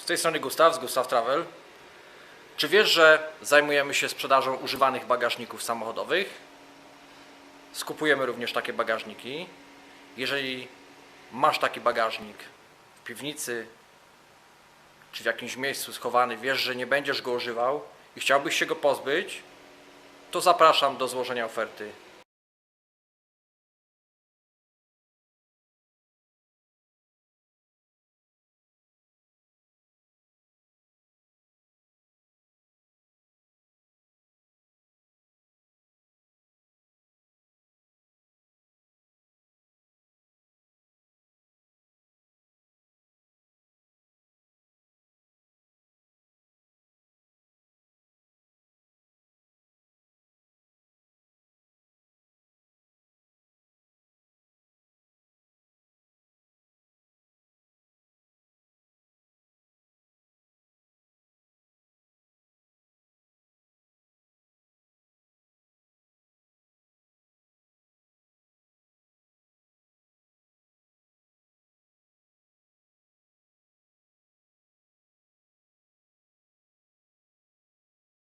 Z tej strony Gustaw, z Gustaw Travel. Czy wiesz, że zajmujemy się sprzedażą używanych bagażników samochodowych? Skupujemy również takie bagażniki. Jeżeli masz taki bagażnik w piwnicy czy w jakimś miejscu schowany, wiesz, że nie będziesz go używał i chciałbyś się go pozbyć, to zapraszam do złożenia oferty.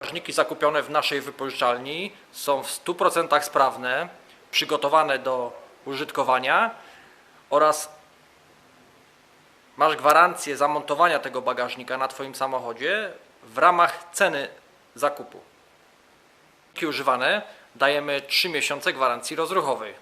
Bagażniki zakupione w naszej wypożyczalni są w 100% sprawne, przygotowane do użytkowania oraz masz gwarancję zamontowania tego bagażnika na Twoim samochodzie w ramach ceny zakupu. Bagażniki używane dajemy 3 miesiące gwarancji rozruchowej.